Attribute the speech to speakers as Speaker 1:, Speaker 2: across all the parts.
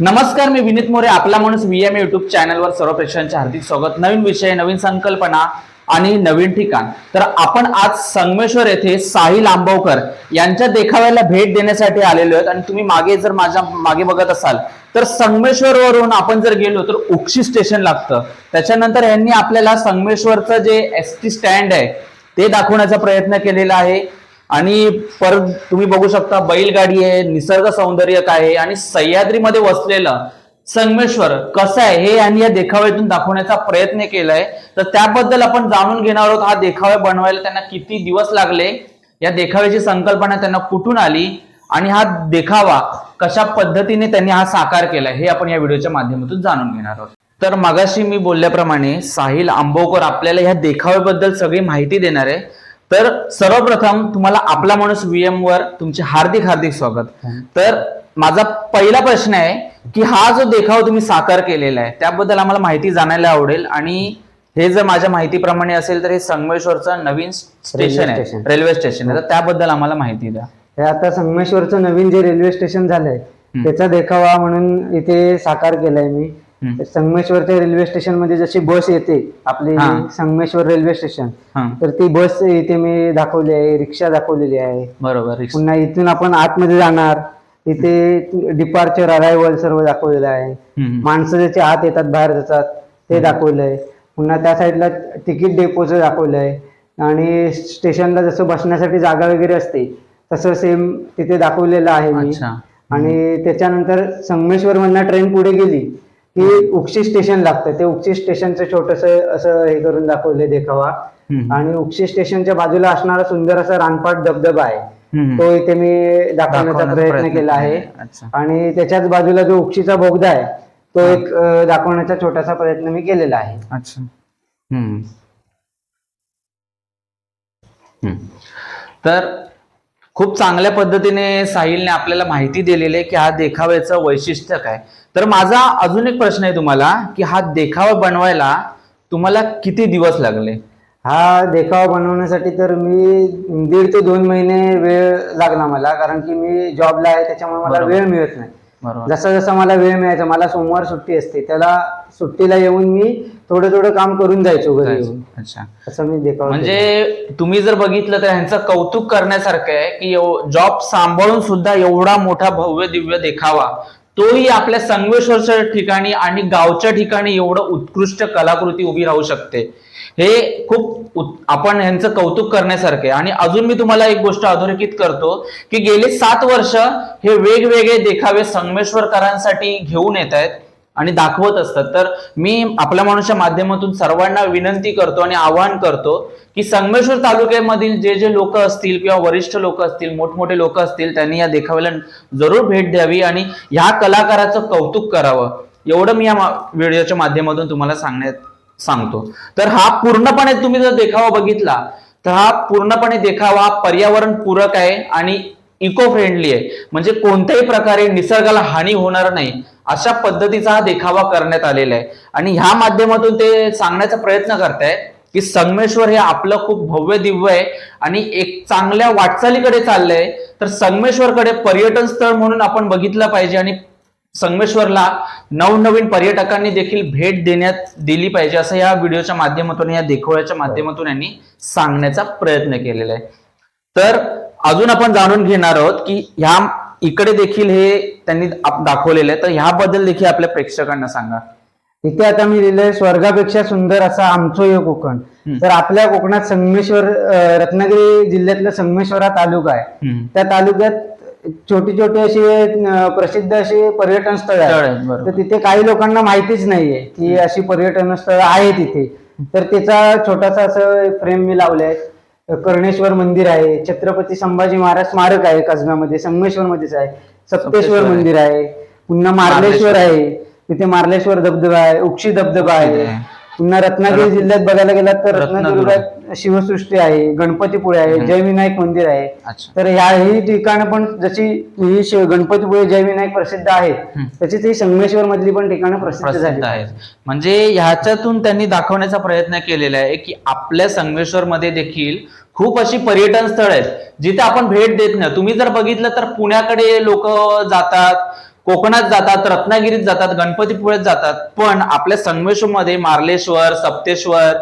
Speaker 1: नमस्कार मी विनीत मोरे आपला माणूस व्ही एम युट्यूब चॅनलवर सर्व प्रेक्षकांचे हार्दिक स्वागत. नवीन विषय नवीन संकल्पना आणि नवीन ठिकाण. तर आपण आज संगमेश्वर येथे साहिल आंबवकर यांच्या देखाव्याला भेट देण्यासाठी आलेलो आहेत. आणि तुम्ही मागे जर माझ्या मागे बघत असाल तर संगमेश्वर वरून आपण जर गेलो तर उक्षी स्टेशन लागतं. त्याच्यानंतर यांनी आपल्याला संगमेश्वरचं जे एस टी स्टँड आहे ते दाखवण्याचा प्रयत्न केलेला आहे. आणि परत तुम्ही बघू शकता बैलगाडी आहे निसर्ग सौंदर्य आहे. आणि सह्याद्रीमध्ये वसलेलं संगमेश्वर कसं आहे? हे यांनी या देखाव्यातून दाखवण्याचा प्रयत्न केलाय. तर त्याबद्दल आपण जाणून घेणार आहोत हा देखावा बनवायला त्यांना किती दिवस लागले? या देखाव्याची संकल्पना त्यांना कुठून आली? आणि हा देखावा कशा पद्धतीने त्यांनी हा साकार केलाय? हे आपण या व्हिडिओच्या माध्यमातून जाणून घेणार आहोत. तर मगाशी मी बोलल्याप्रमाणे साहिल आंबोकर आपल्याला ह्या देखाव्याबद्दल सगळी माहिती देणार आहे. तर सर्वप्रथम तुम्हाला आपला माणूस व्हीएम वर तुमचे हार्दिक हार्दिक स्वागत. तर माझा पहिला प्रश्न आहे की हा जो देखावा तुम्ही साकार केलेला आहे त्याबद्दल आम्हाला माहिती जाणायला आवडेल आणि हे जर माझ्या माहितीप्रमाणे असेल तर हे संगमेश्वरचं नवीन स्टेशन आहे
Speaker 2: स्टेशन.
Speaker 1: रेल्वे स्टेशन आहे तर त्याबद्दल आम्हाला माहिती द्या
Speaker 2: हे आता संगमेश्वरचं नवीन जे रेल्वे स्टेशन झालंय त्याचा देखावा म्हणून इथे साकार केलाय मी. संगमेश्वरच्या रेल्वे स्टेशनमध्ये जशी बस येते आपली
Speaker 1: हा.
Speaker 2: संगमेश्वर रेल्वे स्टेशन
Speaker 1: हा
Speaker 2: तर ती बस इथे मी दाखवली आहे रिक्षा दाखवलेली आहे
Speaker 1: बरोबर.
Speaker 2: पुन्हा इथून आपण आतमध्ये जाणार इथे डिपार्चर अरायवल सर्व दाखवलेलं आहे. माणसं ज्याचे आत येतात बाहेर जातात ते दाखवलंय. पुन्हा त्या साईडला तिकीट डेपोचं दाखवलंय. आणि स्टेशनला जसं बसण्यासाठी जागा वगैरे असते तसं सेम तिथे दाखवलेलं आहे मी. आणि त्याच्यानंतर संगमेश्वर मधनं ट्रेन पुढे गेली की उक्षी स्टेशन लागतं. ते उक्षी स्टेशनचं छोटस असं हे करून दाखवलंय देखावा. आणि उक्षी स्टेशनच्या बाजूला असणारा सुंदर असा रानपाट धबधबा आहे. तो इथे मी दाखवण्याचा प्रयत्न केला आहे. आणि त्याच्याच बाजूला जो उक्षीचा बोगदा आहे तो एक दाखवण्याचा छोटासा प्रयत्न मी केलेला आहे.
Speaker 1: अच्छा. हम्म. हम्म. तर खूप चांगल्या पद्धतीने साहिलने आपल्याला माहिती दिलेली आहे की हा देखाव्याचं वैशिष्ट्य काय. तर माझा अजून एक प्रश्न आहे तुम्हाला की हा देखावा बनवायला तुम्हाला किती दिवस लागले?
Speaker 2: हा देखावा बनवण्यासाठी तर मी दीड ते दोन महिने वेळ लागला मला कारण की मी जॉबला आहे त्याच्यामुळे मला. वेळ मिळत नाही. जसा जसा मला वेळ मिळायचा मला सोमवार सुट्टी असते त्याला सुट्टीला येऊन मी थोडं थोडं काम करून जायचो घरी येऊन.
Speaker 1: अच्छा.
Speaker 2: असं मी देखावा.
Speaker 1: म्हणजे तुम्ही जर बघितलं तर ह्यांचं कौतुक करण्यासारखं आहे की जॉब सांभाळून सुद्धा एवढा मोठा भव्य दिव्य देखावा तोही आपल्या संगमेश्वरच्या ठिकाणी आणि गावच्या ठिकाणी एवढं उत्कृष्ट कलाकृती उभी राहू शकते. हे खूप आपण ह्यांचं कौतुक करण्यासारखे आणि अजून मी तुम्हाला एक गोष्ट अधोरेखित करतो की गेले सात वर्ष हे वेगवेगळे देखावे संगमेश्वरकरांसाठी घेऊन येत आहेत. आणि दाखवत असतात. तर मी आपल्या माणूसच्या माध्यमातून सर्वांना विनंती करतो आणि आवाहन करतो की संगमेश्वर तालुक्यामधील जे जे लोक असतील किंवा वरिष्ठ लोक असतील मोठमोठे लोक असतील त्यांनी या देखाव्याला जरूर भेट द्यावी आणि ह्या कलाकाराचं कौतुक करावं. एवढं मी या व्हिडिओच्या माध्यमातून तुम्हाला सांगण्यात सांगतो. तर हा पूर्णपणे तुम्ही जर देखावा बघितला तर हा पूर्णपणे देखावा पर्यावरण पूरक आहे आणि इको फ्रेंडली आहे. म्हणजे कोणत्याही प्रकारे निसर्गाला हानी होणार नाही अशा पद्धतीचा हा देखावा करण्यात आलेला आहे. आणि ह्या माध्यमातून ते सांगण्याचा प्रयत्न करताय की संगमेश्वर हे आपलं खूप भव्य दिव्य आहे आणि एक चांगल्या वाटचालीकडे चाललंय. तर संगमेश्वरकडे पर्यटन स्थळ म्हणून आपण बघितलं पाहिजे आणि संगमेश्वरला नवनवीन पर्यटकांनी देखील भेट देण्यात दिली पाहिजे असं या व्हिडिओच्या माध्यमातून या देखोळ्याच्या माध्यमातून यांनी सांगण्याचा प्रयत्न केलेला आहे. तर अजून आपण जाणून घेणार आहोत की ह्या इकडे देखील हे त्यांनी दाखवलेलं आहे. तर ह्याबद्दल देखील आपल्या प्रेक्षकांना सांगा.
Speaker 2: इथे आता मी लिहिलंय स्वर्गापेक्षा सुंदर असा आमचो यो कोकण. तर आपल्या कोकणात संगमेश्वर रत्नागिरी जिल्ह्यातलं संगमेश्वर हा तालुका आहे. त्या तालुक्यात छोटी छोटी अशी प्रसिद्ध अशी पर्यटन स्थळ
Speaker 1: आहेत.
Speaker 2: तर तिथे काही लोकांना माहितीच नाहीये की अशी पर्यटन स्थळ आहे तिथे तर त्याचा छोटासा असं फ्रेम मी लावलाय. कर्णेश्वर मंदिर आहे छत्रपती संभाजी महाराज स्मारक आहे कसब्यामध्ये संगमेश्वर मध्येच आहे
Speaker 1: सप्तेश्वर.
Speaker 2: मंदिर आहे पुन्हा मार्लेश्वर आहे तिथे मार्लेश्वर धबधबा आहे उक्षी धबधबा आहे. पुन्हा रत्नागिरी
Speaker 1: रत्न-
Speaker 2: जिल्ह्यात बघायला गेलात तर
Speaker 1: रत्नदुर्ग.
Speaker 2: शिवसृष्टी आहे गणपतीपुळे आहे. जयविनायक मंदिर आहे. तर ह्या ही ठिकाणं पण जशी ही शिव- गणपतीपुळे जयविनायक प्रसिद्ध आहेत. तशीच ही संगमेश्वर मधली पण ठिकाणं प्रसिद्ध
Speaker 1: प्रसिद्ध
Speaker 2: झाली.
Speaker 1: आहेत. म्हणजे ह्याच्यातून त्यांनी दाखवण्याचा प्रयत्न केलेला आहे की आपल्या संगमेश्वर मध्ये देखील खूप अशी पर्यटन स्थळ आहेत जिथे आपण भेट देत नाही. तुम्ही जर बघितलं तर पुण्याकडे लोक जातात कोकणात जातात रत्नागिरीत जातात गणपतीपुळ्यात जातात पण आपल्या संगमेश्वरमध्ये मार्लेश्वर सप्तेश्वर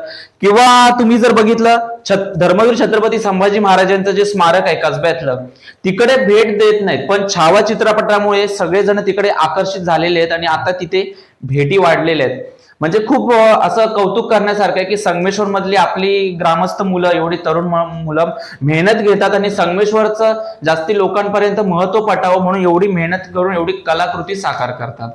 Speaker 1: किंवा तुम्ही जर बघितलं छत धर्मवीर छत्रपती संभाजी महाराजांचं जे स्मारक आहे कसब्यातलं तिकडे भेट देत नाहीत. पण छावा चित्रपटामुळे सगळेजण तिकडे आकर्षित झालेले आहेत आणि आता तिथे भेटी वाढलेल्या आहेत. म्हणजे खूप असं कौतुक करण्यासारखं आहे की संगमेश्वर मधली आपली ग्रामस्थ मुलं एवढी तरुण मुलं मेहनत घेतात आणि संगमेश्वरचं जास्ती लोकांपर्यंत महत्त्व पटावं म्हणून एवढी मेहनत करून एवढी कलाकृती साकार करतात.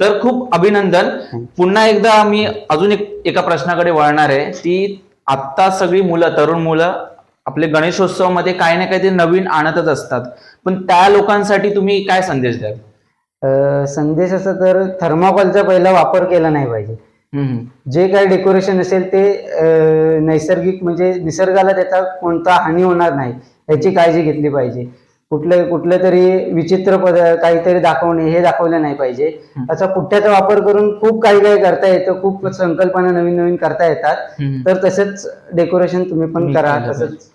Speaker 1: तर खूप अभिनंदन. पुन्हा एकदा मी अजून एक एका प्रश्नाकडे वळणार आहे ती आत्ता सगळी मुलं तरुण मुलं आपले गणेशोत्सवामध्ये काही ना काहीतरी नवीन आणतच असतात. पण त्या लोकांसाठी तुम्ही काय संदेश द्याल?
Speaker 2: संदेश असा तर थर्माकोलचा पहिला वापर केला नाही पाहिजे. जे काही डेकोरेशन असेल ते नैसर्गिक म्हणजे निसर्गाला त्याचा कोणता हानी होणार नाही याची काळजी घेतली पाहिजे. कुठलं कुठलं तरी विचित्र पद काहीतरी दाखवणे हे दाखवलं नाही पाहिजे. असा पुठ्ठ्याचा वापर करून खूप काही काही करता येतं खूप संकल्पना नवीन नवीन करता येतात. तर तसंच डेकोरेशन तुम्ही पण करा तसंच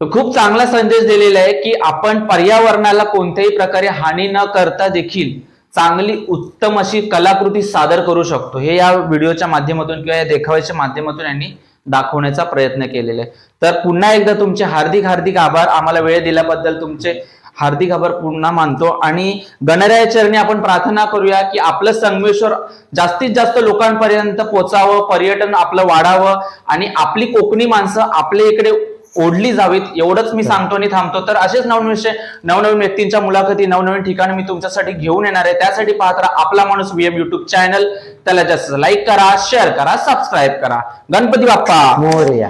Speaker 1: खूप चांगला संदेश दिलेला आहे की आपण पर्यावरणाला कोणत्याही प्रकारे हानी न करता देखील चांगली उत्तम अशी कलाकृती सादर करू शकतो. हे या व्हिडिओच्या माध्यमातून किंवा या देखाव्याच्या माध्यमातून यांनी दाखवण्याचा प्रयत्न केलेला आहे. तर पुन्हा एकदा तुमचे हार्दिक हार्दिक आभार. आम्हाला वेळ दिल्याबद्दल तुमचे हार्दिक आभार पुन्हा मानतो. आणि गणराया चरणी आपण प्रार्थना करूया की आपलं संगमेश्वर जास्तीत जास्त लोकांपर्यंत पोचावं पर्यटन आपलं वाढावं आणि आपली कोकणी माणसं आपल्या इकडे ओढली जावीत एवढंच मी सांगतो आणि थांबतो. तर असेच नवनवीन विषय नवनवीन व्यक्तींच्या मुलाखती नवनवीन ठिकाणी मी तुमच्यासाठी घेऊन येणार आहे. त्यासाठी पाहत राहा आपला माणूस व्हीएम युट्यूब चॅनल त्याला जास्त लाईक करा शेअर करा सबस्क्राईब करा. गणपती बाप्पा!
Speaker 2: मोरया.